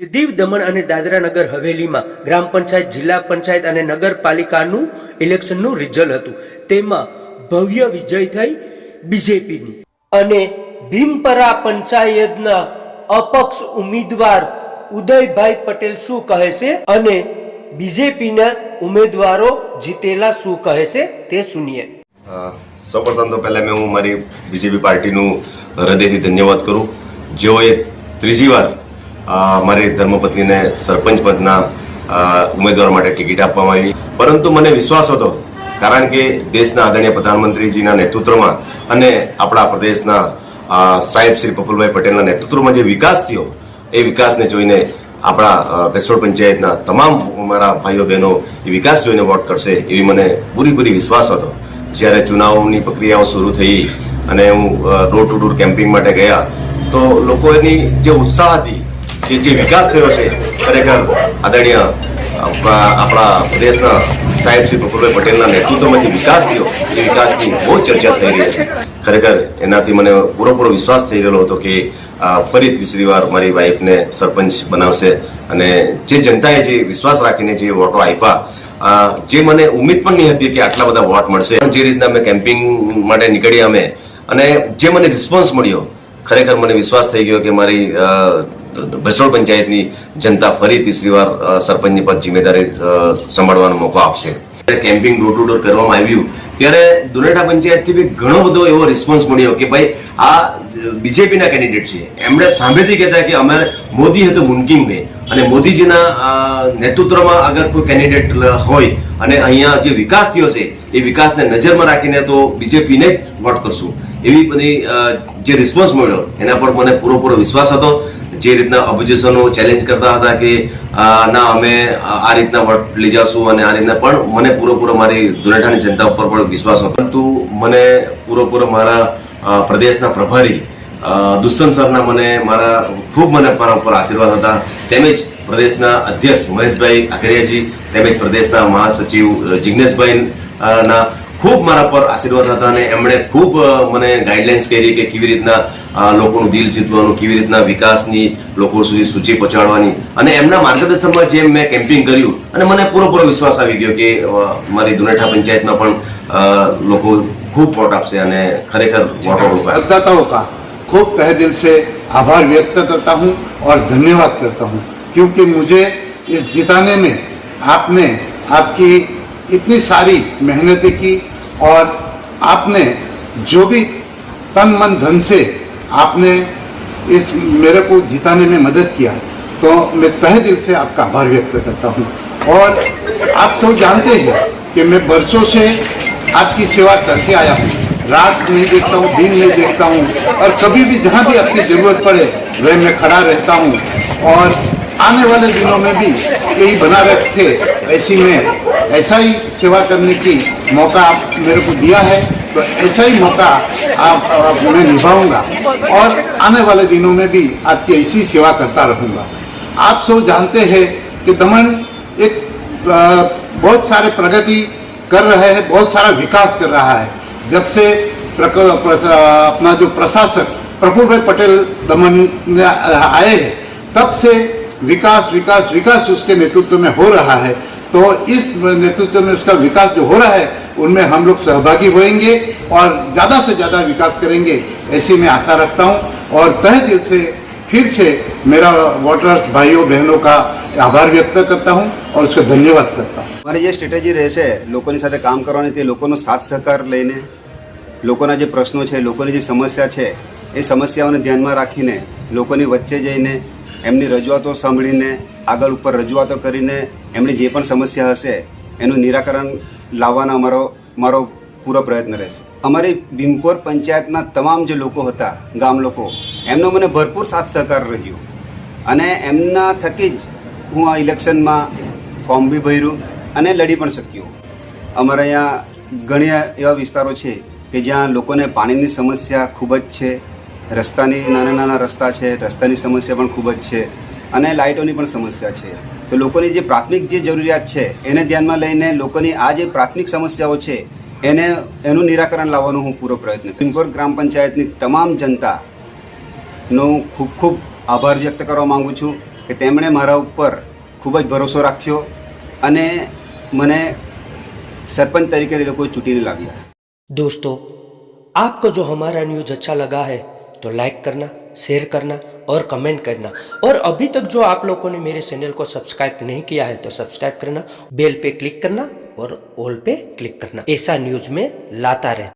દીવ દમણ અને દાદરા નગર હવેલીમાં ગ્રામ પંચાયત, જિલ્લા પંચાયત અને નગરપાલિકાનું ઇલેક્શનનું રિઝલ્ટ હતું. તેમાં ભવ્ય વિજય થઈ બીજેપીની. અને ભીમપરા પંચાયતના અપક્ષ ઉમેદવાર ઉદયભાઈ પટેલ શું કહે છે અને બીજેપીના ઉમેદવારો જીતેલા શું કહે છે તે સુનિએ. સૌપ્રથમ તો પહેલાં મેં હું મારી બીજેપી પાર્ટીનું હૃદયથી ધન્યવાદ કરું. જેઓએ ત્રીજી વાર મારી ધર્મપત્નીને સરપંચ પદના ઉમેદવાર માટે ટિકિટ આપવામાં આવી. પરંતુ મને વિશ્વાસ હતો, કારણ કે દેશના આદરણીય પ્રધાનમંત્રીજીના નેતૃત્વમાં અને આપણા પ્રદેશના સાહેબ શ્રી પપુલભાઈ પટેલના નેતૃત્વમાં જે વિકાસ થયો, એ વિકાસને જોઈને આપણા બેસોડ પંચાયતના તમામ મારા ભાઈઓ બહેનો એ વિકાસ જોઈને વોટ કરશે એવી મને પૂરી પૂરી વિશ્વાસ હતો. જ્યારે ચુનાવની પ્રક્રિયાઓ શરૂ થઈ અને હું ડોર ટુ ડોર કેમ્પિંગ માટે ગયા, તો લોકોની જે ઉત્સાહ હતી જે જે વિકાસ થયો છે, ખરેખર આદરણીય આપણા દેશના સાહેબ શ્રી પ્રફુલભાઈ પટેલના નેતૃત્વમાં જે વિકાસ થયો. એ વિકાસની બહુ ચર્ચા થઈ રહી હતી ખરેખર એનાથી મને પૂરેપૂરો વિશ્વાસ થઈ ગયેલો હતો કે ફરી ત્રીસરી વાર મારી વાઈફને સરપંચ બનાવશે અને જે જનતાએ જે વિશ્વાસ રાખીને જે વોટો આપ્યા જે મને ઉમ્મીદ પણ નહીં હતી કે આટલા બધા વોટ મળશે. જે રીતના અમે કેમ્પિંગ માટે નીકળ્યા અમે અને જે મને રિસ્પોન્સ મળ્યો, ખરેખર મને વિશ્વાસ થઈ ગયો કે મારી અ, પંચાયતની જનતા ફરી ત્રીસરી વાર અ, સરપંચની પર જિમ્મેદારી સંભાળવાનો મોકો આપશે. કેમ્પિંગ ડોર ટુ ડોર કરવામાં આવ્યું ત્યારે દુનેટા પંચાયતથી બી ઘણો બધો એવો રિસ્પોન્સ મળ્યો કે ભાઈ આ બીજેપીના કેન્ડિડેટ છે. એમણે સાંભળેથી કહેતા કે અમે મોદી હતો મુમકિન નહીં અને મોદીજીના નેતૃત્વમાં અગર કોઈ કેન્ડિડેટ હોય અને અહીંયા જે વિકાસ થયો છે એ વિકાસને નજરમાં રાખીને તો બીજેપીને જ વોટ કરશું. એવી બધી જે રિસ્પોન્સ મળ્યો એના પર મને પૂરેપૂરો વિશ્વાસ હતો. જે રીતના ઓપોઝિશનો ચેલેન્જ કરતા હતા કે ના, અમે આ રીતના વોટ લઈ જશું અને આ રીતના. પણ મને પૂરેપૂરો મારી દુનેઠાની જનતા ઉપર પણ વિશ્વાસ હતો. પરંતુ મને પૂરેપૂરો મારા પ્રદેશના પ્રભારી દુષ્યંત સરના મને મારા, ખૂબ મને મારા ઉપર આશીર્વાદ હતા. તેમજ પ્રદેશના અધ્યક્ષ મહેશભાઈ આખરિયાજી, તેમજ પ્રદેશના મહાસચિવ જિજ્ઞેશભાઈ ના ખૂબ મારા પર આશીર્વાદ હતા અને એમણે ખૂબ અ, મને ગાઈડલાઇન્સ કરી કે કેવી રીતના અ, લોકોનું દિલ જીતવાનું કેવી રીતના વિકાસની લોકો સુધી સૂચિ પહોંચાડવાની અને એમના માર્ગદર્શનમાં જેમ મેં કેમ્પિંગ કર્યું અને મને પૂરેપૂરો વિશ્વાસ આવી ગયો કે અ, મારી દુનેઠા પંચાયતમાં પણ અ, લોકો ખૂબ વોટ આપશે અને ખરેખર વોટો રોકાય मतदाताओं का खूब तहे दिल से आभार व्यक्त करता हूं और धन्यवाद करता हूं क्योंकि मुझे इस जिताने में आपने आपकी इतनी सारी मेहनत की और आपने जो भी तन मन धन से आपने इस मेरे को जिताने में मदद किया तो मैं तहे दिल से आपका आभार व्यक्त करता हूँ। और आप सब जानते हैं कि मैं बरसों से आपकी सेवा करके आया हूँ। रात नहीं देखता हूँ, दिन नहीं देखता हूँ और कभी भी जहाँ भी आपकी ज़रूरत पड़े, वह मैं खड़ा रहता हूँ। और आने वाले दिनों में भी यही बना रखे, ऐसी में ऐसा ही सेवा करने की मौका आप मेरे को दिया है तो ऐसा ही मौका आप, आप मैं निभाऊँगा। और आने वाले दिनों में भी आपकी ऐसी सेवा करता रहूँगा। आप सब जानते हैं कि दमन एक बहुत सारे प्रगति कर रहे हैं बहुत सारा विकास कर रहा है। जब से प्रक, प्र, अपना जो प्रशासक प्रफुल्ल भाई पटेल दमन आए हैं तब से विकास विकास विकास उसके नेतृत्व में हो रहा है। तो इस नेतृत्व में उसका विकास जो हो रहा है उनमें हम लोग सहभागी होंगे और ज़्यादा से ज़्यादा विकास करेंगे ऐसी मैं आशा रखता हूँ और तहे दिल से फिर से मेरा वोटर्स भाइयों बहनों का आभार व्यक्त करता हूँ और उसका धन्यवाद करता हूँ મારી જે સ્ટ્રેટેજી રહેશે લોકોની સાથે કામ કરવાની તે લોકોનો સાથ સહકાર લઈને લોકોના જે પ્રશ્નો છે લોકોની જે સમસ્યા છે એ સમસ્યાઓને ધ્યાનમાં રાખીને લોકોની વચ્ચે જઈને એમની રજૂઆતો સાંભળીને આગળ ઉપર રજૂઆતો કરીને એમની જે પણ સમસ્યા હશે, એનું નિરાકરણ લાવવાનો અમારો, મારો પૂરો પ્રયત્ન રહેશે. અમારી ભીમપોર પંચાયતના તમામ જે લોકો હતા, ગામ લોકો, એમનો મને ભરપૂર સાથ સહકાર રહ્યો. અને એમના થકી જ હું આ ઇલેક્શનમાં ફોર્મ બી ભર્યું અને લડી પણ શક્યો. અમારા અહીંયા ઘણા એવા વિસ્તારો છે કે જ્યાં લોકોને પાણીની સમસ્યા ખૂબ જ છે, રસ્તાની નાના નાના રસ્તા છે, રસ્તાની સમસ્યા પણ ખૂબ જ છે. અને લાઇટોની પણ સમસ્યા છે તો લોકોની જે પ્રાથમિક જે જરૂરિયાત છે એને ધ્યાનમાં લઈને લોકોની આ જે પ્રાથમિક સમસ્યાઓ છે એને એનું નિરાકરણ લાવવાનો હું પૂરો પ્રયત્ન પિંકોર ગ્રામ પંચાયતની તમામ જનતાનો ખૂબ ખૂબ આભાર વ્યક્ત કરવા માંગુ છું કે તેમણે મારા ઉપર ખૂબ જ ભરોસો રાખ્યો અને મને સરપંચ તરીકે એ લોકોએ ચૂંટીને લાવ્યા दोस्तों आपको जो हमारा न्यूज अच्छा लगा है तो लाइक करना शेयर करना और कमेंट करना। और अभी तक जो आप लोगों ने मेरे चैनल को सब्सक्राइब नहीं किया है तो सब्सक्राइब करना बेल पे क्लिक करना और ऑल पे क्लिक करना। ऐसा न्यूज़ में लाता रहता।